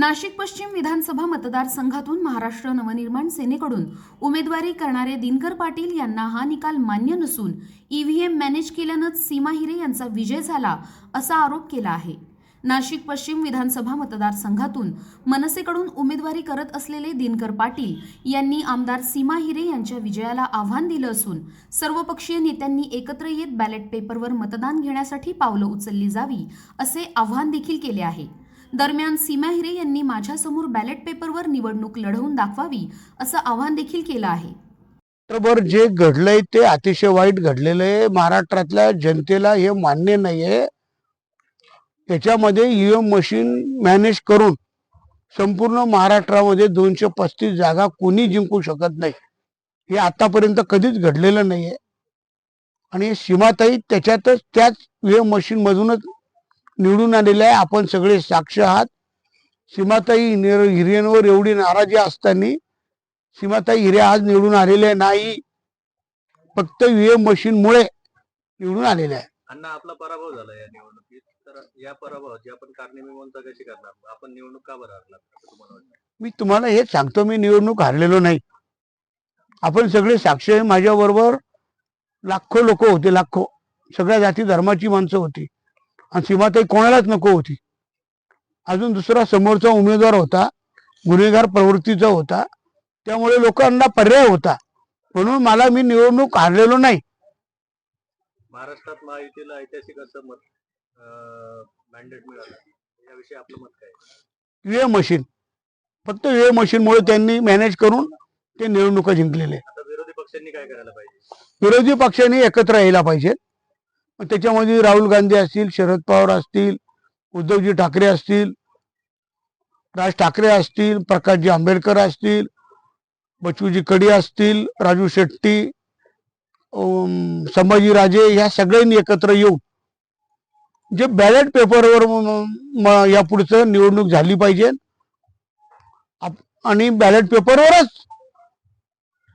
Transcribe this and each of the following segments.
नाशिक पश्चिम विधानसभा मतदारसंघातून महाराष्ट्र नवनिर्माण सेनेकडून उमेदवारी करणारे दिनकर पाटील यांना हा निकाल मान्य नसून ईव्हीएम मॅनेज केल्यानंच सीमा हिरे यांचा विजय झाला असा आरोप केला आहे. नाशिक पश्चिम विधानसभा मतदारसंघातून मनसेकडून उमेदवारी करत असलेले दिनकर पाटील यांनी आमदार सीमा हिरे यांच्या विजयाला आव्हान दिलं असून सर्वपक्षीय नेत्यांनी एकत्र येत बॅलेट पेपरवर मतदान घेण्यासाठी पावलं उचलली जावी असे आव्हान देखील केले आहे. दरम्यान सीमा हिरे यांनी माझ्यासमोर बॅलेट पेपरवर निवडणूक लढवून दाखवावी असं आव्हान देखील केलं आहे. जे घडलंय ते अतिशय वाईट घडलेलं आहे. महाराष्ट्रातल्या जनतेला हे मान्य नाहीये. त्याच्यामध्ये ईव्हीएम मशीन मॅनेज करून संपूर्ण महाराष्ट्रामध्ये दोनशे पस्तीस जागा कोणी जिंकू शकत नाही हे आतापर्यंत कधीच घडलेलं नाहीये. आणि सीमाताई त्याच्यातच त्याच ईव्हीएम मशीन मधूनच निवडून आलेल्या आहे. आपण सगळे साक्ष आहात. सीमाताई हिरे- हिरेंवर एवढी नाराजी असताना सीमाताई हिरे आज निवडून आलेले नाही. फक्त ईव्हीएम मशीन मुळे निवडून आलेले आहे. अण्णा आपला पराभव झाला या निवडणुकीत. तर या पराभवाची आपण कशी करणार? आपण निवडणूक का बरं हरला मी तुम्हाला हेच सांगतो मी निवडणूक हारलेलो नाही. आपण सगळे साक्ष आहे. माझ्या बरोबर लाखो लोक होते लाखो. सगळ्या जाती धर्माची माणसं होती. आणि सीमाताई कोणालाच नको होती. अजून दुसरा समोरचा उमेदवार होता गुन्हेगार प्रवृत्तीचा होता. त्यामुळे लोकांना पर्याय होता. म्हणून मला मी निवडणूक हारलेलो नाही. महाराष्ट्रात महायुतीला ऐतिहासिक असं मत मॅन्डेट मिळालं. याविषयी आपलं मत काय? EVM machine. फक्त ईव्हीएम मशीनमुळे त्यांनी मॅनेज करून ते निवडणुका जिंकलेले. विरोधी पक्षांनी काय करायला पाहिजे? विरोधी पक्षांनी एकत्र यायला पाहिजेत मग त्याच्यामध्ये राहुल गांधी असतील शरद पवार असतील उद्धवजी ठाकरे असतील राज ठाकरे असतील प्रकाशजी आंबेडकर असतील बचूजी कडी असतील राजू शेट्टी संभाजीराजे ह्या सगळ्यांनी एकत्र येऊन जे बॅलेट पेपरवर यापुढचं या पुढचं निवडणूक झाली पाहिजे. आणि बॅलेट पेपरवरच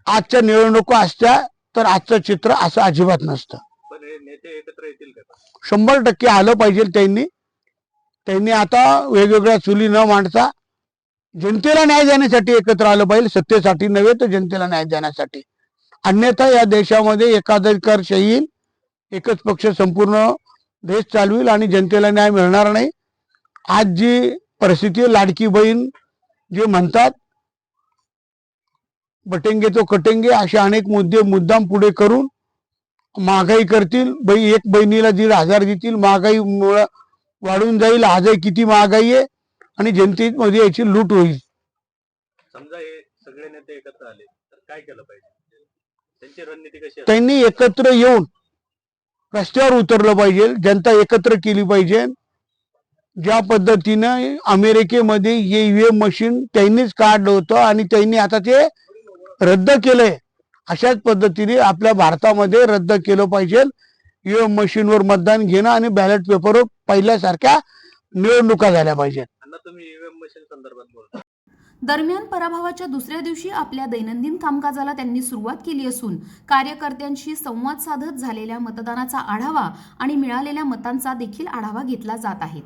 आजच्या निवडणुका असत्या तर आजचं चित्र असं अजिबात नसतं. ते एकत्र येतील का? शंभर टक्के आलं पाहिजे त्यांनी. त्यांनी आता वेगवेगळ्या चुली न मांडता जनतेला न्याय देण्यासाठी एकत्र आलं पाहिजे. सत्तेसाठी नव्हे तर जनतेला न्याय देण्यासाठी. अन्यथा या देशामध्ये एकाधिकारशाही येईल एकच पक्ष संपूर्ण देश चालवील आणि जनतेला न्याय मिळणार नाही. आज जी परिस्थिती लाडकी बहीण जे म्हणतात बटेंगे तो कटेंगे असे अनेक मुद्दे मुद्दाम पुढे करून महागाई करतील बै एक बहिणीला दीड हजार देतील महागाई मुळं वाढून जाईल आजही किती महागाई आहे आणि जनतेमध्ये याची लूट होईल. समजा हे सगळे नेते एकत्र आले तर काय केलं पाहिजे? त्यांची रणनीती कशी असेल? त्यांनी एकत्र येऊन रस्त्यावर उतरलं पाहिजे जनता एकत्र केली पाहिजे. ज्या पद्धतीनं अमेरिकेमध्ये ईव्हीएम मशीन त्यांनीच काढलं होतं आणि त्यांनी आता ते रद्द केलंय. अशाच पद्धतीने आपल्या भारतामध्ये रद्द केलं पाहिजे. ईव्हीएम मशीनवर मतदान घेणं आणि बॅलेट पेपरवर पहिल्यासारख्या निवडणुका झाल्या पाहिजेत. अण्णा तुम्ही ईव्हीएम मशीन संदर्भात बोलता. दरम्यान पराभवाच्या दुसऱ्या दिवशी आपल्या दैनंदिन कामकाजाला त्यांनी सुरुवात केली असून कार्यकर्त्यांशी संवाद साधत झालेल्या मतदानाचा आढावा आणि मिळालेल्या मतांचा देखील आढावा घेतला जात आहे.